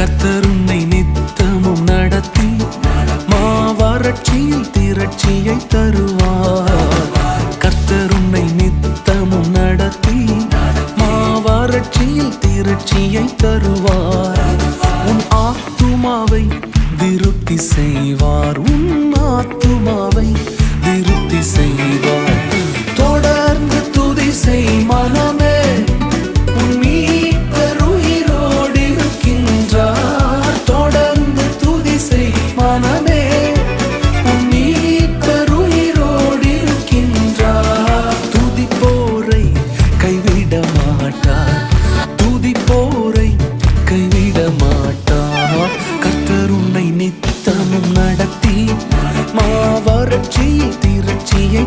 கத்தருன்னை நித்தமும் நடத்தி மாவறட்சியில் திரட்சியை தருவார். கர்த்தர் நித்தமும் நடத்தி மாவறட்சியில் திரட்சியை தருவார். உன் ஆத்துமாவை திருப்தி செய்வார். மாட்டார். துதிப்போரை கைவிட மாட்டார். கர்த்தர் உன்னை நித்தமும் நடத்தி மாவரட்சி திருச்சியை